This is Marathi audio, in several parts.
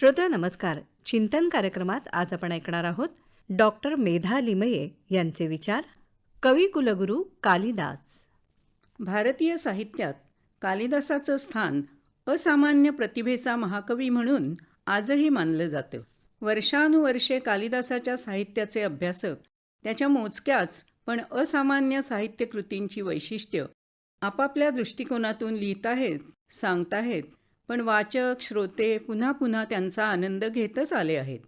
श्रोते नमस्कार. चिंतन कार्यक्रमात आज आपण ऐकणार आहोत डॉक्टर मेधा लिमये यांचे विचार कवी कुलगुरू कालिदास. भारतीय साहित्यात कालिदासाचं स्थान असामान्य प्रतिभेचा महाकवी म्हणून आजही मानलं जातं. वर्षानुवर्षे कालिदासाच्या साहित्याचे अभ्यासक त्याच्या मोजक्याच पण असामान्य साहित्यकृतींची वैशिष्ट्य आपापल्या दृष्टिकोनातून लिहित आहेत सांगताहेत पण वाचक श्रोते पुन्हा पुन्हा त्यांचा आनंद घेतच आले आहेत.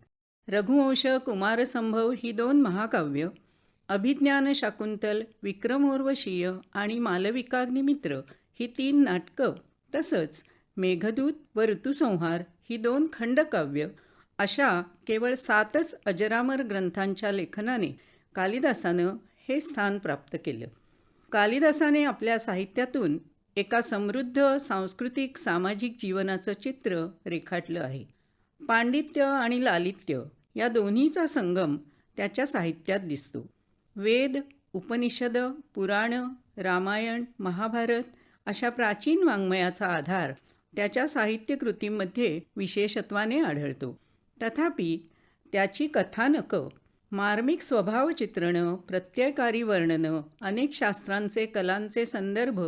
रघुवंश कुमारसंभव ही दोन महाकाव्य अभिज्ञान शाकुंतल विक्रमोर्वशीय आणि मालविकाग्निमित्र ही तीन नाटकं तसंच मेघदूत व ऋतुसंहार ही दोन खंडकाव्य अशा केवळ सातच अजरामर ग्रंथांच्या लेखनाने कालिदासानं हे स्थान प्राप्त केलं. कालिदासाने आपल्या साहित्यातून एका समृद्ध सांस्कृतिक सामाजिक जीवनाचं चित्र रेखाटलं आहे. पांडित्य आणि लालित्य या दोन्हीचा संगम त्याच्या साहित्यात दिसतो. वेद उपनिषद पुराण रामायण महाभारत अशा प्राचीन वाङ्मयाचा आधार त्याच्या साहित्यकृतींमध्ये विशेषत्वाने आढळतो. तथापि त्याची कथानकं मार्मिक स्वभाव चित्रणं प्रत्ययकारी वर्णनं अनेक शास्त्रांचे कलांचे संदर्भ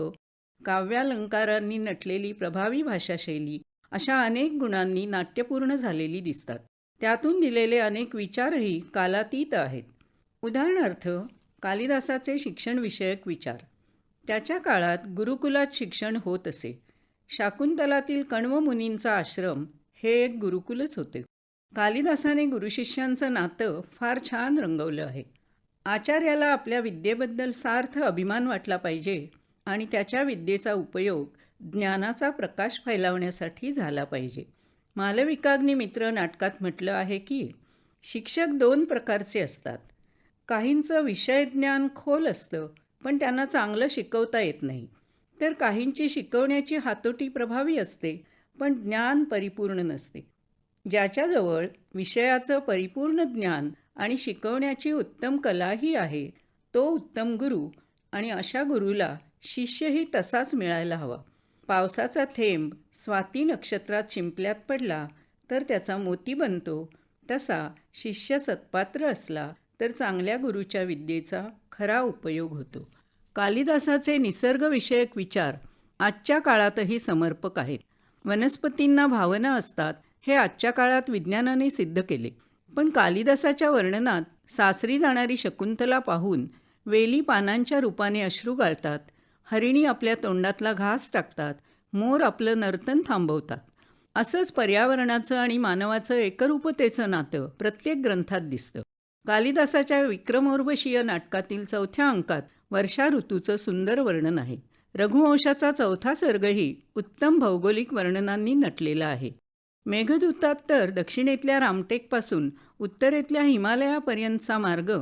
काव्यालंकारांनी नटलेली प्रभावी भाषाशैली अशा अनेक गुणांनी नाट्यपूर्ण झालेली दिसतात. त्यातून दिलेले अनेक विचारही कालातीत आहेत. उदाहरणार्थ कालिदासाचे शिक्षणविषयक विचार. त्याच्या काळात गुरुकुलात शिक्षण होत असे. शाकुंतलातील कण्व मुनींचा आश्रम हे एक गुरुकुलच होते. कालिदासाने गुरुशिष्यांचं नातं फार छान रंगवलं आहे. आचार्याला आपल्या विद्येबद्दल सार्थ अभिमान वाटला पाहिजे आणि त्याच्या विद्येचा उपयोग ज्ञानाचा प्रकाश फैलावण्यासाठी झाला पाहिजे. मालविकाग्नी मित्र नाटकात म्हटलं आहे की शिक्षक दोन प्रकारचे असतात. काहींचं विषयज्ञान खोल असतं पण त्यांना चांगलं शिकवता येत नाही. तर काहींची शिकवण्याची हातोटी प्रभावी असते पण ज्ञान परिपूर्ण नसते. ज्याच्याजवळ विषयाचं परिपूर्ण ज्ञान आणि शिकवण्याची उत्तम कलाही आहे तो उत्तम गुरु आणि अशा गुरुला शिष्यही तसाच मिळायला हवा. पावसाचा थेंब स्वाती नक्षत्रात शिंपल्यात पडला तर त्याचा मोती बनतो. तसा शिष्य सत्पात्र असला तर चांगल्या गुरुच्या विद्येचा खरा उपयोग होतो. कालिदासाचे निसर्गविषयक विचार आजच्या काळातही समर्पक आहेत. वनस्पतींना भावना असतात हे आजच्या काळात विज्ञानाने सिद्ध केले. पण कालिदासाच्या वर्णनात सासरी जाणारी शकुंतला पाहून वेली पानांच्या रूपाने अश्रू गाळतात. हरिणी आपल्या तोंडातला घास टाकतात मोर आपलं नर्तन थांबवतात. असंच पर्यावरणाचं आणि मानवाचं एकरूपतेचं नातं प्रत्येक ग्रंथात दिसतं. कालिदासाच्या विक्रमोर्वशीय नाटकातील चौथ्या अंकात वर्षा ऋतूचं सुंदर वर्णन आहे. रघुवंशाचा चौथा सर्गही उत्तम भौगोलिक वर्णनांनी नटलेला आहे. मेघदूतात तर दक्षिणेतल्या रामटेकपासून उत्तरेतल्या हिमालयापर्यंतचा मार्ग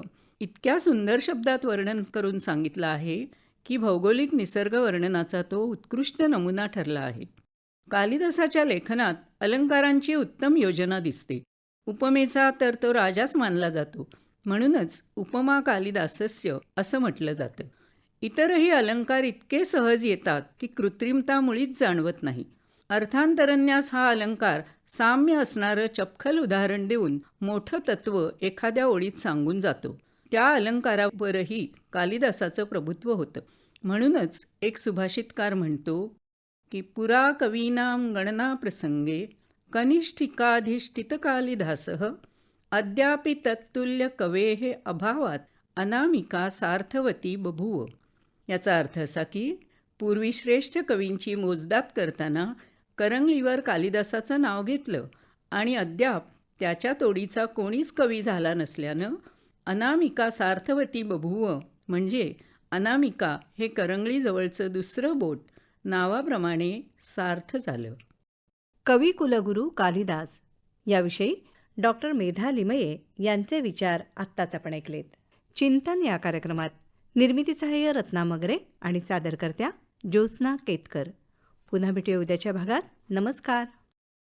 इतक्या सुंदर शब्दात वर्णन करून सांगितलं आहे की भौगोलिक निसर्ग वर्णनाचा तो उत्कृष्ट नमुना ठरला आहे. कालिदासाच्या लेखनात अलंकारांची उत्तम योजना दिसते. उपमेचा तर तो राजाच मानला जातो. म्हणूनच उपमा कालिदासस्य असं म्हटलं जातं. इतरही अलंकार इतके सहज येतात की कृत्रिमता मुळीच जाणवत नाही. अर्थांतरन्यास हा अलंकार साम्य असणारं चपखल उदाहरण देऊन मोठं तत्व एखाद्या ओळीत सांगून जातो. त्या अलंकारावरही कालिदासाचं प्रभुत्व होतं. म्हणूनच एक सुभाषितकार म्हणतो की पुरा कवीनाम गणना प्रसंगे कनिष्ठिकाधिष्ठित कालिदास अद्यापि तत्तुल्य कवेः अभावात अनामिका सार्थवती बभूव. याचा अर्थ असा की पूर्वी श्रेष्ठ कवींची मोजदात करताना करंगलीवर कालिदासाचं नाव घेतलं आणि अद्याप त्याच्या तोडीचा कोणीच कवी झाला नसल्यानं अनामिका सार्थवती बभुव म्हणजे अनामिका हे करंगळीजवळचं दुसरं बोट. नावाप्रमाणे सार्थ झालं. कवी कुलगुरू कालिदास. याविषयी डॉक्टर मेधा लिमये यांचे विचार आत्ताच आपण ऐकलेत. चिंतन या कार्यक्रमात निर्मितीसहाय्य रत्ना मगरे आणि सादरकर्त्या ज्योत्स्ना केतकर. पुन्हा भेटूया उद्याच्या भागात. नमस्कार.